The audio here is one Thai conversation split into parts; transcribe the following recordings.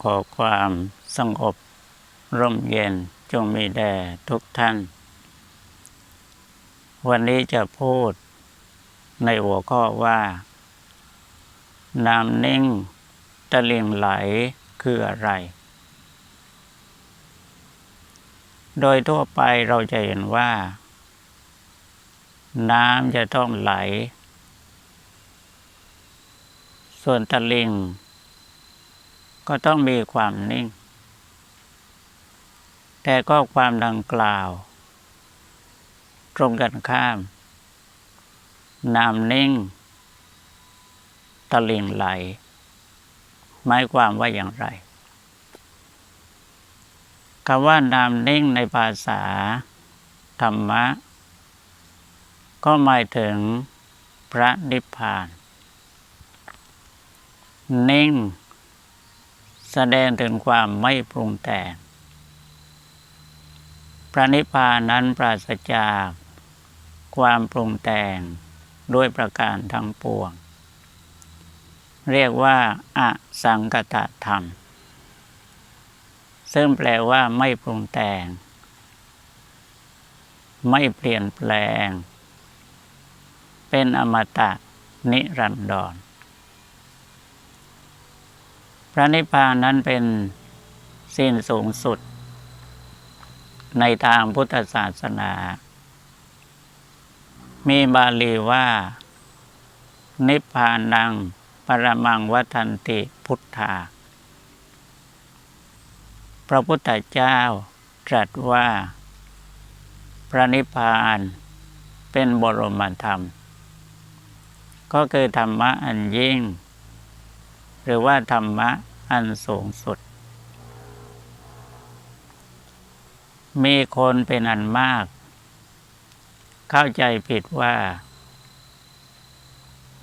ขอความสงบ ร่มเย็นจงมีแด่ทุกท่าน วันนี้จะพูดในหัวข้อว่า น้ำนิ่งตะลิงไหลคืออะไร โดยทั่วไปเราจะเห็นว่า น้ำจะต้องไหล ส่วนตะลิง ก็ต้องมีความนิ่ง แต่ก็ความดังกล่าว ตรงกันข้ามน้ำนิ่ง ตะลิงไหล หมายความว่าอย่างไรคำว่าน้ำนิ่งในภาษา ธรรมะ ก็หมายถึงพระนิพพาน นิ่ง แสดงถึงความไม่ปรุงแต่ง พระนิพพานนั้นปราศจาก ความปรุงแต่งด้วยประการทั้งปวง เรียกว่าอสังกตธรรม ซึ่งแปลว่าไม่ปรุงแต่ง ไม่เปลี่ยนแปลง เป็นอมตะนิรันดร ระนิพพานนั้นเป็นสิ้นสูงสุด ในทางพุทธศาสนา มีบาลีว่า นิพพานังปรมังวัฏันติพุทธา พระพุทธเจ้าตรัสว่า พระนิพพานเป็นบรมธรรม ก็คือธรรมะอันยิ่ง หรือว่าธรรมะ อันสูงสุด มีคนเป็นอันมาก เข้าใจผิดว่า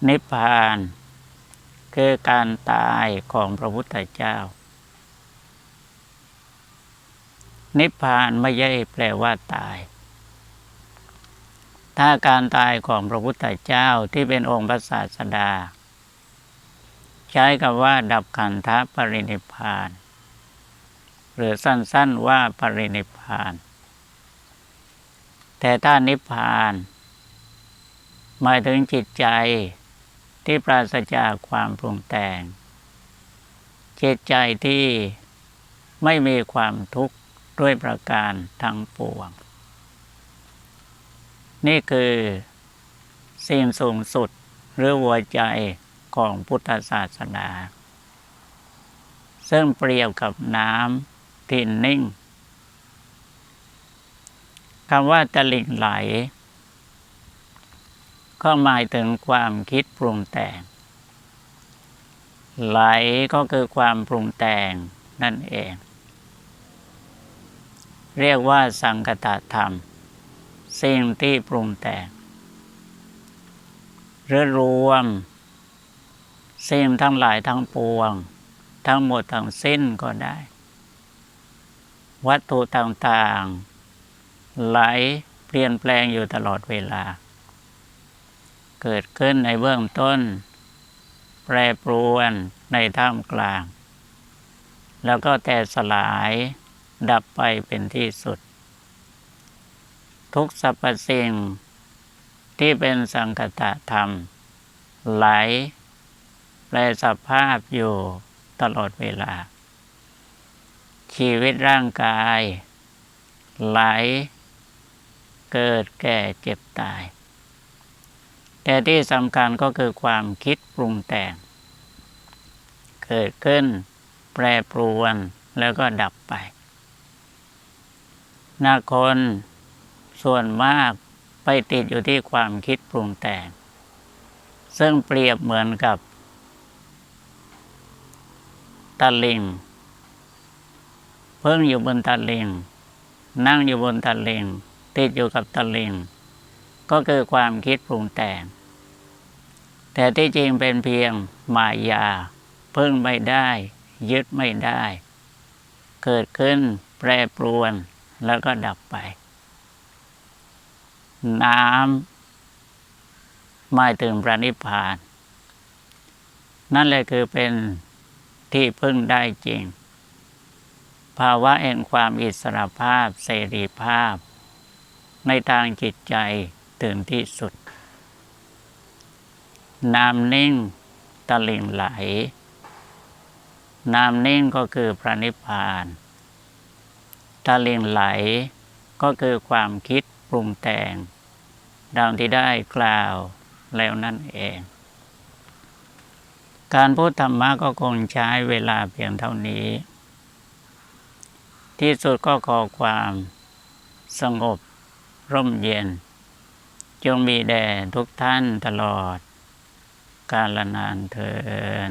นิพพาน คือการตายของพระพุทธเจ้า นิพพานไม่ใช่แปลว่าตายถ้าการตายของพระพุทธเจ้าที่เป็นองค์พระศาสดา ใช้คำว่า ดับขันธปรินิพาน หรือสั้นๆว่าปรินิพาน แต่ถ้านิพพาน หมายถึงจิตใจที่ปราศจากความปรุงแต่ง จิตใจที่ไม่มีความทุกข์ด้วยประการทั้งปวง นี่คือสิ่งสูงสุดหรือหัวใจ ของพุทธศาสนา ซึ่งเปรียบกับน้ำที่นิ่งคำว่าตลิ่งไหล ก็หมายถึงความคิดปรุงแต่ง ไหลก็คือความปรุงแต่งนั่นเอง เรียกว่าสังกตธรรม สิ่งที่ปรุงแต่งหรือรวม สิ่งทั้งหลายทั้งปวง ทั้งหมดทั้งสิ้นก็ได้ วัตถุต่างๆ ไหลเปลี่ยนแปลงอยู่ตลอดเวลา เกิดขึ้นในเบื้องต้น แปรปรวนในท่ามกลาง แล้วก็แต่สลายดับไปเป็นที่สุด ทุกสรรพสิ่งที่เป็นสังคตธรรม ไหล แปลสภาพอยู่ตลอดเวลา ชีวิตร่างกาย ไหล เกิดแก่เจ็บตาย แต่ที่สำคัญก็คือความคิดปรุงแต่ง เกิดขึ้น แปรปรวนแล้วก็ดับไปนาคนส่วนมากไปติดอยู่ที่ความคิดปรุงแต่ง ซึ่งเปรียบเหมือนกับ ตะลิงเพิ่งอยู่บนตะลิงนั่งอยู่บนตะลิงติดอยู่กับตะลิงก็คือความคิดปรุงแต่ง แต่ที่จริงเป็นเพียงมายา เพิ่งไม่ได้ ยึดไม่ได้ เกิดขึ้นแปรปรวนแล้วก็ดับไป น้ำหมายถึงพระนิพพาน นั่นแหละคือเป็น ที่พึ่งได้จริง ภาวะแห่งความอิสระภาพเสรีภาพ ในทางจิตใจถึงที่สุด น้ำนิ่งตะลิ่งไหล น้ำนิ่งก็คือพระนิพพานตะลิ่งไหลก็คือความคิดปรุงแต่งดังที่ได้กล่าวแล้วนั่นเอง การพูดธรรมะก็คงใช้เวลาเพียงเท่านี้ ที่สุดก็ขอความสงบร่มเย็น จงมีแด่ทุกท่านตลอด กาลนานเทิน